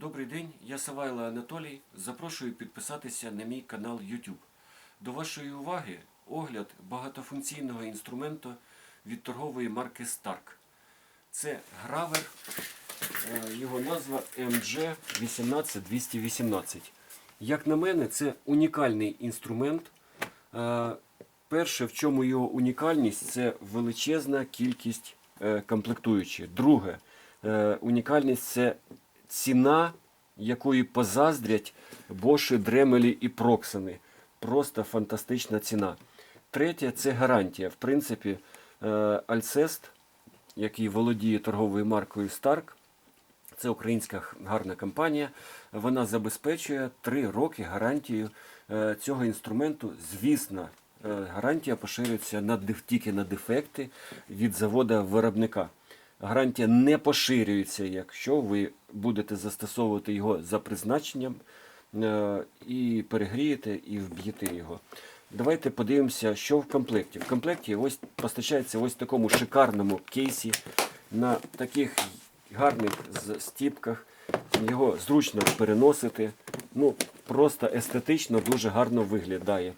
Добрий день, я Савайло Анатолій. Запрошую підписатися на мій канал YouTube. До вашої уваги огляд багатофункційного інструменту від торгової марки Stark. Це гравер, е, його назва MG18218. Як на мене, це унікальний інструмент. Е, Перше, в чому його унікальність, це величезна кількість е, комплектуючих. Друге, унікальність це ціна, якої позаздрять Боші, Дремелі і Проксини. Просто фантастична ціна. Третє це гарантія. В принципі, е, Альцест, який володіє торговою маркою Stark, це українська гарна компанія. Вона забезпечує 3 роки гарантію е, цього інструменту. Звісно, е, гарантія поширюється на тільки на дефекти від завода виробника. Гарантія не поширюється, якщо ви будете застосовувати його за призначенням е, і перегрієте, і вб'єте його. Давайте подивимося, що в комплекті. В комплекті ось постачається ось в такому шикарному кейсі на таких гарних стіпках. Його зручно переносити. Ну, просто естетично дуже гарно виглядає.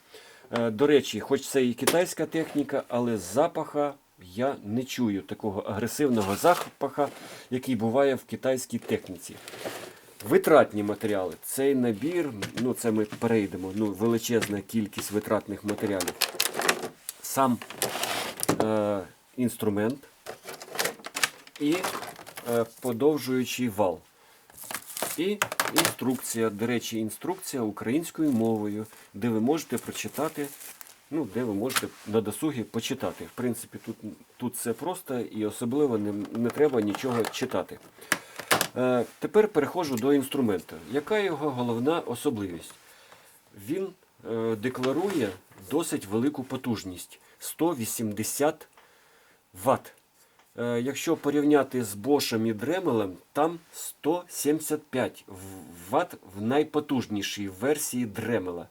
Е, До речі, хоч це і китайська техніка, але запаха я не чую такого агресивного запаха, який буває в китайській техніці. Витратні матеріали. Цей набір, ну це ми перейдемо, ну, величезна кількість витратних матеріалів. Сам е, інструмент і е, подовжуючий вал. І інструкція, до речі, інструкція українською мовою, де ви можете прочитати, ну, де ви можете на досугі почитати. В принципі, тут, тут все просто і особливо не, не треба нічого читати. Е, тепер переходжу до інструменту. Яка його головна особливість? Він е, декларує досить велику потужність 180 Вт. Е, якщо порівняти з Бошем і Дремелем, там 175 Вт в найпотужнішій версії Дремела.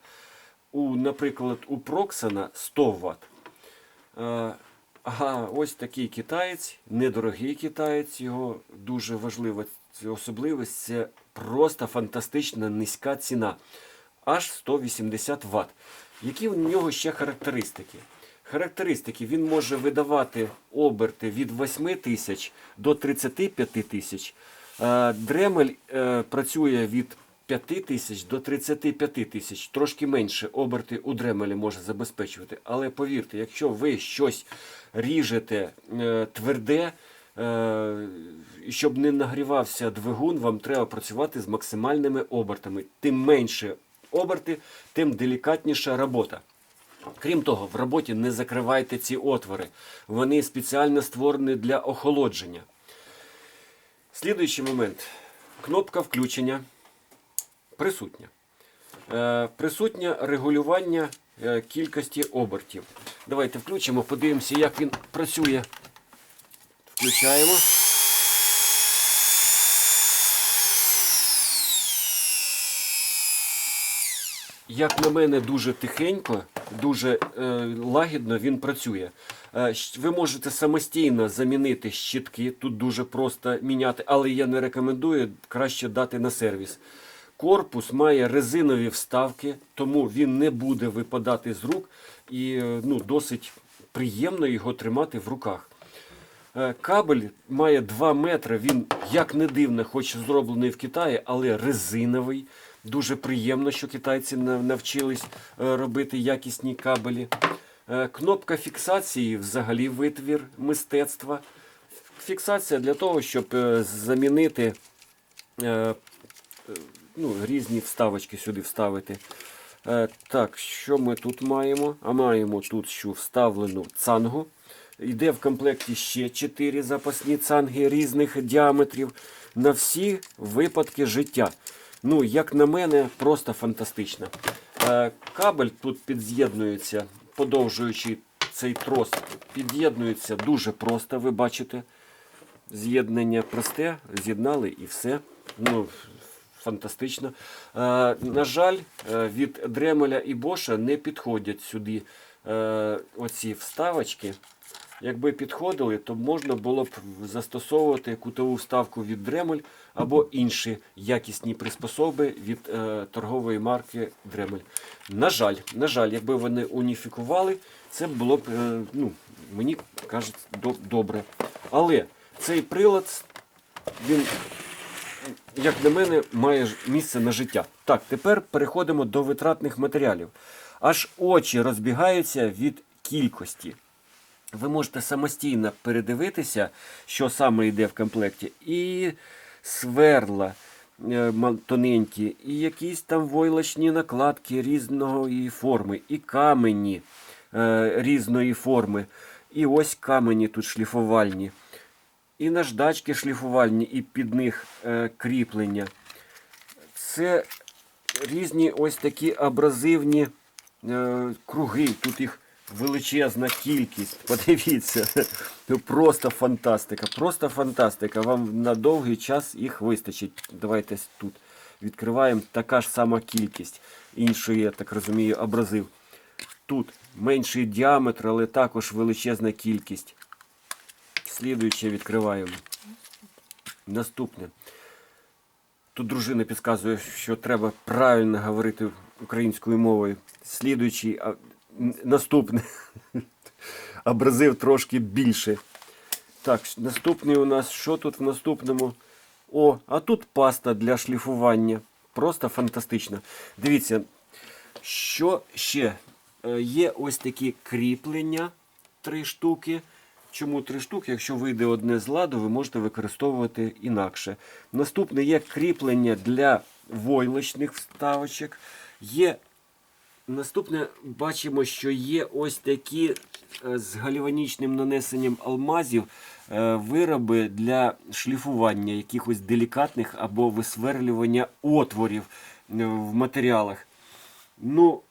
У, наприклад, у Проксана 100 Вт. Е, Ага, ось такий китаєць, недорогий китаєць, його дуже важлива особливість. Це просто фантастична низька ціна. Аж 180 Вт. Які у нього ще характеристики? Характеристики він може видавати оберти від 8 тисяч до 35 тисяч. Е, Дремель е, працює від 5 тисяч до 35 тисяч. Трошки менше оберти у Дремелі може забезпечувати. Але повірте, якщо ви щось ріжете е, тверде, е, щоб не нагрівався двигун, вам треба працювати з максимальними обертами. Тим менше оберти, тим делікатніша робота. Крім того, в роботі не закривайте ці отвори. Вони спеціально створені для охолодження. Слідуючий момент. Кнопка включення присутня. Е, присутнє регулювання е, кількості обертів. Давайте включимо, подивимося, як він працює. Включаємо. Як на мене, дуже тихенько, дуже е, лагідно він працює. Е, ви можете самостійно замінити щітки, тут дуже просто міняти, але я не рекомендую краще дати на сервіс. Корпус має резинові вставки, тому він не буде випадати з рук і е, ну, досить приємно його тримати в руках. Е, Кабель має 2 метри, він, як не дивно, хоч зроблений в Китаї, але резиновий. Дуже приємно, що китайці навчились е, робити якісні кабелі. Кнопка фіксації взагалі витвір мистецтва. Фіксація для того, щоб замінити ну, різні вставочки сюди вставити. Е, Так, що ми тут маємо? А маємо тут що вставлену цангу. Йде в комплекті ще 4 запасні цанги різних діаметрів на всі випадки життя. Ну, як на мене, просто фантастично. Е, Кабель тут підз'єднується, подовжуючи цей трос, під'єднується дуже просто, ви бачите. З'єднання просте, з'єднали і все. Ну, фантастично. Е, на жаль, е, від Дремеля і Боша не підходять сюди е, оці вставочки. якби підходили, то можна було б застосовувати кутову вставку від Дремель або інші якісні приспособи від е, торгової марки Дремель. На жаль, на жаль, якби вони уніфікували, це було б, е, ну, мені кажуть, до- добре. Але цей прилад, він як на мене, має місце на життя. Так, тепер переходимо до витратних матеріалів. Аж очі розбігаються від кількості. Ви можете самостійно передивитися, що саме йде в комплекті. І сверла е, тоненькі, і якісь там войлочні накладки різної форми, і камені е, різної форми. І ось камені тут шліфувальні і наждачки шліфувальні, і під них е, кріплення. Це різні ось такі абразивні е, круги. Тут їх величезна кількість. Подивіться. Просто фантастика. Просто фантастика. Вам на довгий час їх вистачить. Давайте тут відкриваємо. Така ж сама кількість. Іншої, я так розумію, абразив. Тут менший діаметр, але також величезна кількість. Слідуюче відкриваємо. Наступне. Тут дружина підказує, що треба правильно говорити українською мовою. Слідуючий, а, наступне. Абразив трошки більше. Так, наступний у нас, що тут в наступному? О, а тут паста для шліфування. Просто фантастично. Дивіться, що ще? Е, Є ось такі кріплення, три штуки. Чому три штуки? Якщо вийде одне з ладу, ви можете використовувати інакше. Наступне є кріплення для войлочних вставочок. Є Наступне бачимо, що є ось такі е, з гальванічним нанесенням алмазів е, вироби для шліфування якихось делікатних або висверлювання отворів е, в матеріалах. Ну,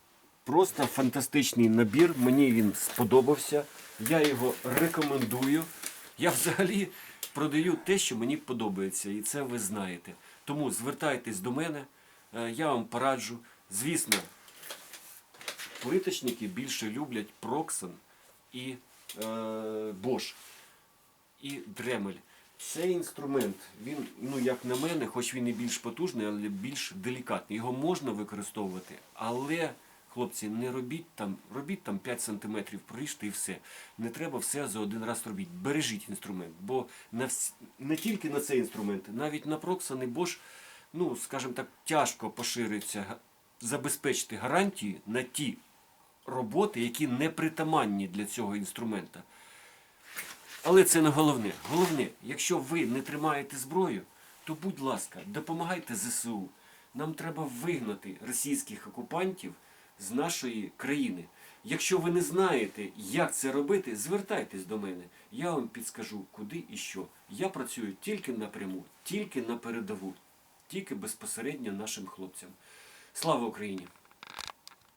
просто фантастичний набір. Мені він сподобався. Я його рекомендую. Я взагалі продаю те, що мені подобається, і це ви знаєте. Тому звертайтесь до мене, е, я вам пораджу. Звісно, плиточники більше люблять Проксон і е, і Дремель. Цей інструмент, він, ну як на мене, хоч він і більш потужний, але більш делікатний. Його можна використовувати, але, хлопці, не робіть там, робіть там 5 см, проріжте і все. Не треба все за один раз робіть. Бережіть інструмент, бо на вс... не тільки на цей інструмент, навіть на Проксон і Bosch, ну, скажімо так, тяжко поширюється забезпечити гарантії на ті роботи, які не притаманні для цього інструмента. Але це не головне. Головне, якщо ви не тримаєте зброю, то будь ласка, допомагайте ЗСУ. Нам треба вигнати російських окупантів з нашої країни. Якщо ви не знаєте, як це робити, звертайтесь до мене. Я вам підскажу, куди і що. Я працюю тільки напряму, тільки на передову, тільки безпосередньо нашим хлопцям. Слава Україні!